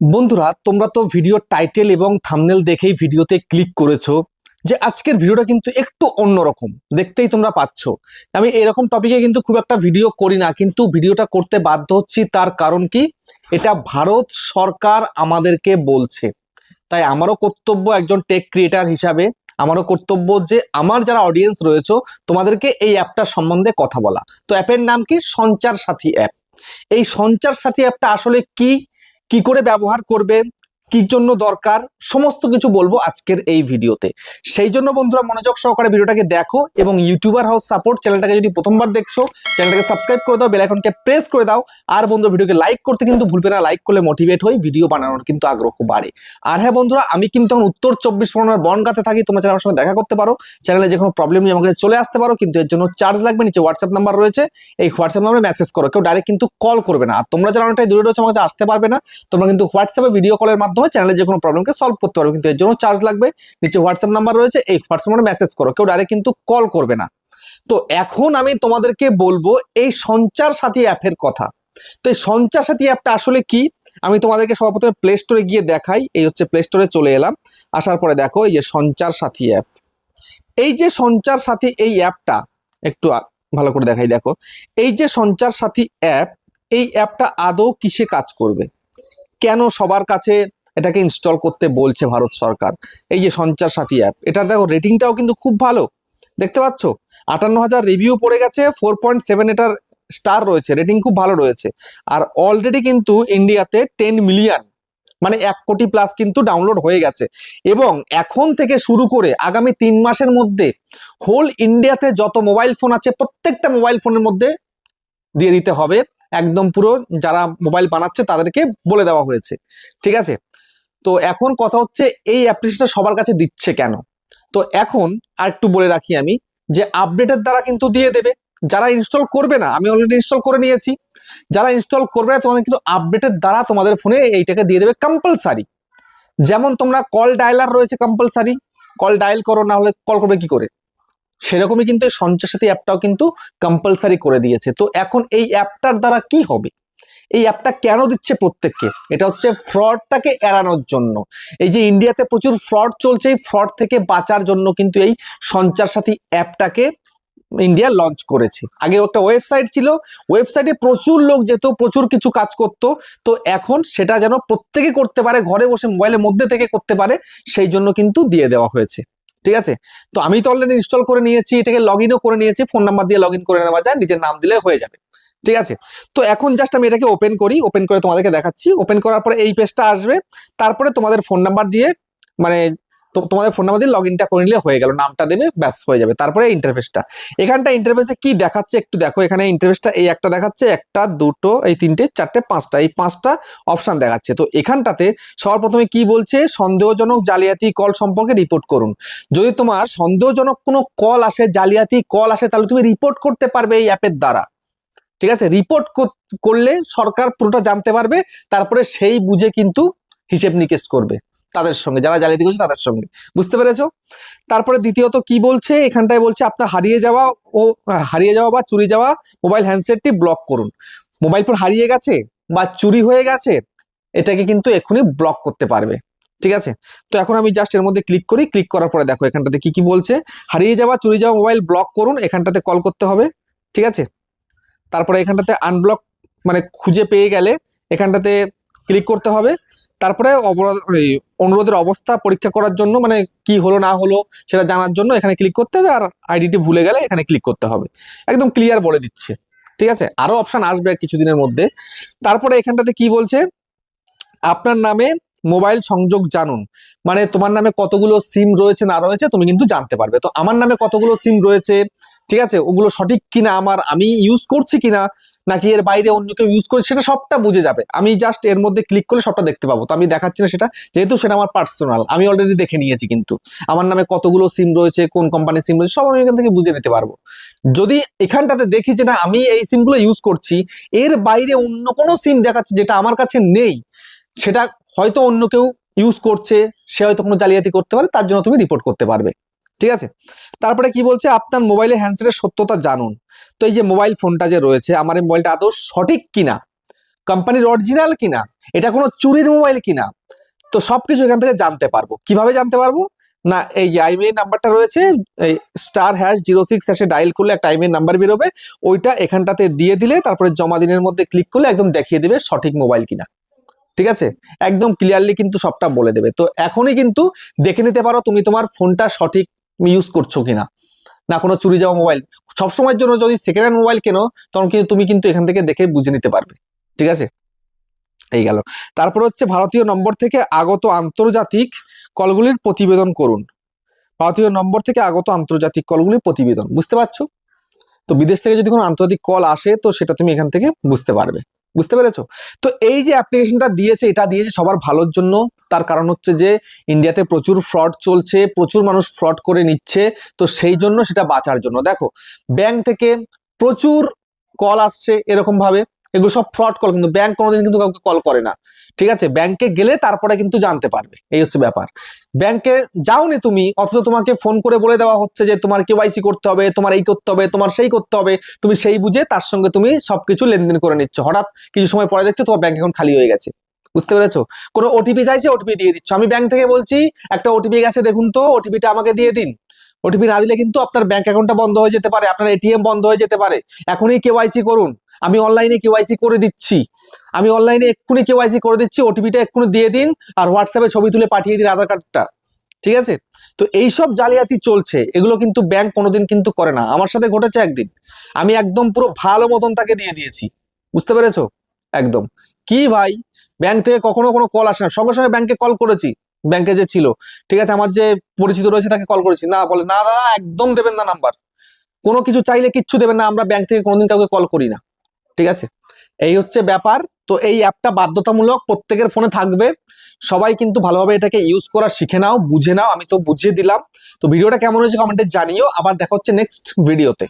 বন্ধুরা, তোমরা তো ভিডিও টাইটেল এবং থামনেল দেখেই ভিডিওতে ক্লিক করেছ যে আজকের ভিডিওটা কিন্তু একটু অন্যরকম। দেখতেই তোমরা পাচ্ছ। আমি এরকম টপিকে কিন্তু খুব একটা ভিডিও করি না, কিন্তু ভিডিওটা করতে বাধ্য হচ্ছি তার কারণ কি? এটা ভারত সরকার আমাদেরকে বলছে। তাই আমারও কর্তব্য একজন টেক ক্রিয়েটার হিসাবে, আমারও কর্তব্য যে আমার যারা অডিয়েন্স রয়েছে, তোমাদেরকে এই অ্যাপটা সম্বন্ধে কথা বলা। তো অ্যাপের নাম কি? সঞ্চার সাথী অ্যাপ এই সঞ্চার সাথী অ্যাপটা আসলে কি? কি করে ব্যবহার করবে কি জন্য দরকার? সমস্ত কিছু বলব আজকের এই ভিডিওতে। সেই জন্য বন্ধুরা মনোযোগ সহকারে ভিডিওটাকে দেখো এবং ইউটিউবার হাউস সাপোর্ট চ্যানেলটাকে যদি প্রথমবার দেখছ চ্যানেলটাকে সাবস্ক্রাইব করে দাও বেল আইকনকে প্রেস করে দাও। আর বন্ধু ভিডিওকে লাইক করতে কিন্তু ভুলবে না লাইক করলে মোটিভেট হই ভিডিও বানানোর কিন্তু আগ্রহ বাড়ে। আর হ্যাঁ বন্ধুরা, আমি কিন্তু এখন উত্তর চব্বিশ পরগনার বনগাতে থাকি, তোমরা চ্যানেল আমার সঙ্গে দেখা করতে পারো। চ্যানেলে যে কোনো প্রবলেম নিয়ে আমাকে চলে আসতে পারো, কিন্তু এর জন্য চার্জ লাগবে, নিচে হোয়াটসঅ্যাপ নাম্বার রয়েছে। এই হোয়াটসঅ্যাপ নাম্বারে মেসেজ করো, কেউ ডাইরেক্ট কিন্তু কল করবে না। আর তোমরা যারা অনেকটাই দূরে রয়েছে আমার কাছে আসতে পারবে না। তোমরা কিন্তু হোয়াটসঅ্যাপে ভিডিও কলের মাধ্যমে চ্যানেলে যে কোনো প্রবলেমকে সলভ করতে পারবে। কিন্তু এর জন্য চার্জ লাগবে। নিচে হোয়াটসঅ্যাপ নাম্বার রয়েছে, এই হোয়াটসঅ্যাপ নাম্বারে মেসেজ করো। কেউ ডাইরেক্ট কিন্তু কল করবে না। তো এখন আমি তোমাদেরকে বলব এই সঞ্চার সাথী অ্যাপের কথা। তো এই সঞ্চার সাথী অ্যাপটা আসলে কি? আমি তোমাদেরকে সর্বপ্রথমে প্লে স্টোরে গিয়ে দেখাই। এই হচ্ছে প্লে স্টোরে চলে এলাম। আসার পরে দেখো, এই যে সঞ্চার সাথী অ্যাপ এই যে সঞ্চার সাথী এই অ্যাপটা একটু ভালো করে দেখাই দেখো। এই যে সঞ্চার সাথী অ্যাপ এই অ্যাপটা আদৌ কিসে কাজ করবে? কেন সবার কাছে এটাকে ইনস্টল করতে বলছে ভারত সরকার। এই যে সঞ্চার সাথী অ্যাপ এটার দেখো রেটিংটাও কিন্তু খুব ভালো। দেখতে পাচ্ছ? আটান্ন হাজার রিভিউ পড়ে গেছে ফোর পয়েন্ট সেভেন এটার স্টার রয়েছে রেটিং খুব ভালো রয়েছে। আর অলরেডি কিন্তু ইন্ডিয়াতে টেন মিলিয়ন মানে এক কোটি প্লাস কিন্তু ডাউনলোড হয়ে গেছে। এবং এখন থেকে শুরু করে আগামী তিন মাসের মধ্যে হোল ইন্ডিয়াতে যত মোবাইল ফোন আছে, প্রত্যেকটা মোবাইল ফোনের মধ্যে দিয়ে দিতে হবে। একদম পুরো যারা মোবাইল বানাচ্ছে তাদেরকে বলে দেওয়া হয়েছে। ঠিক আছে? তো এখন কথা হচ্ছে এই অ্যাপ্লিকেশনটা সবার কাছে দিচ্ছে কেন? তো এখন আর একটু বলে রাখি আমি যে আপডেটের দ্বারা কিন্তু দিয়ে দেবে। যারা ইনস্টল করবে না, আমি অলরেডি ইনস্টল করে নিয়েছি। যারা ইনস্টল করবে না, তোমাদের কিন্তু আপডেটের দ্বারা তোমাদের ফোনে এইটাকে দিয়ে দেবে কম্পালসারি যেমন তোমরা কল ডায়ালার রয়েছে কম্পালসারি কল ডায়াল করো, না হলে কল করবে কি করে? সেরকমই কিন্তু এই সঞ্চয় সাথী অ্যাপটাও কিন্তু কম্পালসারি করে দিয়েছে। তো এখন এই অ্যাপটার দ্বারা কি হবে? এই অ্যাপটা কেন দিচ্ছে প্রত্যেককে? এটা হচ্ছে ফ্রডটাকে এড়ানোর জন্য। এই যে ইন্ডিয়াতে প্রচুর ফ্রড চলছে, এই ফ্রড থেকে বাঁচার জন্য কিন্তু এই সঞ্চার সাথী অ্যাপটাকে ইন্ডিয়া লঞ্চ করেছে। আগে একটা ওয়েবসাইট ছিল ওয়েবসাইটে প্রচুর লোক যেত, প্রচুর কিছু কাজ করত, তো এখন সেটা যেন প্রত্যেকে করতে পারে, ঘরে বসে মোবাইলের মধ্যে থেকে করতে পারে, সেই জন্য কিন্তু দিয়ে দেওয়া হয়েছে। ঠিক আছে? তো আমি তো অলরেডি ইনস্টল করে নিয়েছি, এটাকে লগ ইনও করে নিয়েছি ফোন নাম্বার দিয়ে লগ করে নেওয়া যায়, নিজের নাম দিলে হয়ে যাবে। ঠিক আছে? তো এখন জাস্ট আমি এটাকে ওপেন করি ওপেন করে তোমাদেরকে দেখাচ্ছি। ওপেন করার পরে এই পেজটা আসবে। তারপরে তোমাদের ফোন নাম্বার দিয়ে মানে তো- তোমাদের ফোন নাম্বার দিয়ে লগ ইনটা করে নিলে হয়ে গেল, নামটা দেবে, ব্যাস হয়ে যাবে। তারপরে ইন্টারফেসটা এখানটা ইন্টারফেসে কি দেখাচ্ছে একটু দেখো। এখানে ইন্টারফেসটা এই একটা দেখাচ্ছে, একটা, দুটো, এই তিনটে, চারটে, পাঁচটা। এই পাঁচটা অপশন দেখাচ্ছে। তো এখানটাতে সবার প্রথমে কি বলছে? সন্দেহজনক জালিয়াতি কল সম্পর্কে রিপোর্ট করুন। যদি তোমার সন্দেহজনক কোনো কল আসে, জালিয়াতি কল আসে, তাহলে তুমি রিপোর্ট করতে পারবে এই অ্যাপের দ্বারা। ঠিক আছে? রিপোর্ট করলে সরকার পুরোটা জানতে পারবে, তারপরে সেই বুঝে কিন্তু হিসেব নিকেশ করবে তাদের সঙ্গে, যারা জালিয়াতি করছে তাদের সঙ্গে। বুঝতে পেরেছ? তারপরে দ্বিতীয়ত কি বলছে? এখানটায় বলছে আপনার হারিয়ে যাওয়া ও হারিয়ে যাওয়া বা চুরি যাওয়া মোবাইল হ্যান্ডসেটটি ব্লক করুন। মোবাইল ফোন হারিয়ে গেছে বা চুরি হয়ে গেছে, এটাকে কিন্তু এক্ষুনি ব্লক করতে পারবে। ঠিক আছে? তো এখন আমি জাস্ট এর মধ্যে ক্লিক করি ক্লিক করার পরে দেখো এখানটাতে কি কি বলছে? হারিয়ে যাওয়া, চুরি যাওয়া মোবাইল ব্লক করুন, এখানটাতে কল করতে হবে। ঠিক আছে? তারপরে এখানটাতে আনব্লক মানে খুঁজে পেয়ে গেলে এখানটাতে ক্লিক করতে হবে। তারপরে অবরোধ এই অনুরোধের অবস্থা পরীক্ষা করার জন্য মানে কি হলো না হলো সেটা জানার জন্য এখানে ক্লিক করতে হবে আর আইডিটি ভুলে গেলে এখানে ক্লিক করতে হবে। একদম ক্লিয়ার বলে দিচ্ছে। ঠিক আছে? আরও অপশান আসবে কিছুদিনের মধ্যে। তারপরে এখানটাতে কি বলছে? আপনার নামে মোবাইল সংযোগ জানুন। মানে তোমার নামে কতগুলো সিম রয়েছে, না রয়েছে, তুমি কিন্তু জানতে পারবে। তো আমার নামে কতগুলো সিম রয়েছে, ঠিক আছে? ওগুলো সঠিক কিনা, আমার, আমি ইউজ করছি কিনা, নাকি এর বাইরে অন্য কেউ ইউজ করে, সেটা সবটা বুঝে যাবে। আমি জাস্ট এর মধ্যে ক্লিক করলে সবটা দেখতে পাবো। তো আমি দেখাচ্ছি না সেটা, যেহেতু সেটা আমার পার্সোনাল আমি অলরেডি দেখে নিয়েছি কিন্তু। আমার নামে কতগুলো সিম রয়েছে, কোন কোম্পানির সিম রয়েছে, সব আমি এখান থেকে বুঝে নিতে পারব। যদি এখানটাতে দেখি যে, না, আমি এই সিমগুলো ইউজ করছি, এর বাইরে অন্য কোনো সিম দেখাচ্ছে, যেটা আমার কাছে নেই, সেটা হয়তো অন্য কেউ ইউজ করছে, সে হয়তো কোনো জালিয়াতি করতে পারে, তার জন্য তুমি রিপোর্ট করতে পারবে। ঠিক আছে? তারপরে কি বলছে? আপনার মোবাইলে হ্যান্ডসেটের সত্যতা জানুন। তো এই যে মোবাইল ফোনটা যে রয়েছে, আমার এই মোবাইলটা আদৌ সঠিক কিনা? কোম্পানির অরিজিনাল কিনা? এটা কোনো চুরির মোবাইল কিনা? তো সব কিছু এখান থেকে জানতে পারব। কীভাবে জানতে পারব? না, এই যে আইমিআই নাম্বারটা রয়েছে, এই স্টার হ্যাশ জিরো সিক্স হ্যাশে ডায়াল করলে একটা আইমিআই নাম্বার বেরোবে। ওইটা এখানটাতে দিয়ে দিলে, তারপরে জমা দিনের মধ্যে ক্লিক করলে একদম দেখিয়ে দেবে সঠিক মোবাইল কিনা। ঠিক আছে? একদম ক্লিয়ারলি কিন্তু সবটা বলে দেবে। তো এখনই কিন্তু দেখে নিতে পারো তুমি তোমার ফোনটা সঠিক ইউজ করছ কিনা। না কোনো চুরি যাওয়া মোবাইল সবসময়ের জন্য যদি সেকেন্ড হ্যান্ড মোবাইল কেনো, তখন কিন্তু তুমি কিন্তু এখান থেকে দেখে বুঝে নিতে পারবে। ঠিক আছে? এই গেল। তারপর হচ্ছে ভারতীয় নম্বর থেকে আগত আন্তর্জাতিক কলগুলির প্রতিবেদন করুন। ভারতীয় নম্বর থেকে আগত আন্তর্জাতিক কলগুলির প্রতিবেদন। বুঝতে পারছ? তো বিদেশ থেকে যদি কোনো আন্তর্জাতিক কল আসে, তো সেটা তুমি এখান থেকে বুঝতে পারবে। বুঝতে পেরেছ? তো এই যে অ্যাপ্লিকেশনটা দিয়েছে, এটা দিয়েছে সবার ভালোর জন্য। তার কারণ হচ্ছে যে ইন্ডিয়াতে প্রচুর ফ্রড চলছে, প্রচুর মানুষ ফ্রড করে নিচ্ছে। তো সেই জন্য সেটা বাঁচার জন্য। দেখো ব্যাংক থেকে প্রচুর কল আসছে এরকম ভাবে এগুলো সব ফ্রড কল কিন্তু ব্যাংক কোনোদিন কিন্তু কাউকে কল করে না। ঠিক আছে? ব্যাংকে গেলে তারপরে কিন্তু জানতে পারবে। এই হচ্ছে ব্যাপার। ব্যাংকে যাওনি তুমি, অথচ তোমাকে ফোন করে বলে দেওয়া হচ্ছে যে, তোমার কেওয়াইসি করতে হবে, তোমার এই করতে হবে, তোমার সেই করতে হবে। তুমি সেই বুঝে তার সঙ্গে তুমি সবকিছু লেনদেন করে নিচ্ছ। হঠাৎ কিছু সময় পরে দেখছ তোমার ব্যাংক অ্যাকাউন্ট খালি হয়ে গেছে। বুঝতে পেরেছ? কোনো ওটিপি চাইছে ওটিপি দিয়ে দিচ্ছ। আমি ব্যাংক থেকে বলছি, একটা ওটিপি গেছে, দেখুন তো ওটিপিটা আমাকে দিয়ে দিন। ওটিপি না দিলে কিন্তু আপনার ব্যাংক অ্যাকাউন্টটা বন্ধ হয়ে যেতে পারে, আপনার এটিএম বন্ধ হয়ে যেতে পারে। এখনই কেওয়াইসি করুন। আমি অনলাইনে কেওয়াইসি করে দিচ্ছি। আমি অনলাইনে এক্ষুনি কেওয়াইসি করে দিচ্ছি ওটিপিটা এক্ষুনি দিয়ে দিন আর হোয়াটসঅ্যাপে ছবি তুলে পাঠিয়ে দিন আধার কার্ডটা ঠিক আছে? তো এইসব জালিয়াতি চলছে, এগুলো কিন্তু ব্যাংক কোনোদিন কিন্তু করে না। আমার সাথে ঘটেছে একদিন। আমি একদম পুরো ভালো মতন তাকে দিয়ে দিয়েছি। বুঝতে পেরেছ? একদম। কি ভাই? ব্যাংক থেকে কখনো কোনো কল আসে না। সঙ্গে সঙ্গে ব্যাংকে কল করেছি। ব্যাংকে যে ছিল। ঠিক আছে? আমার যে পরিচিত রয়েছে তাকে কল করেছি। না, বলে, না, দাদা, একদম দেবেন না নাম্বার কোনো কিছু চাইলে কিচ্ছু দেবেন না। আমরা ব্যাংক থেকে কোনোদিন কাউকে কল করি না। ঠিক আছে? এই হচ্ছে ব্যাপার। তো এই অ্যাপটা বাধ্যতামূলক প্রত্যেকের ফোনে থাকবে। সবাই কিন্তু ভালোভাবে এটাকে ইউজ করা শিখে নাও, বুঝে নাও। আমি তো বুঝিয়ে দিলাম। তো ভিডিওটা কেমন হয়েছে কমেন্টে জানিও। আবার দেখা হচ্ছে নেক্সট ভিডিওতে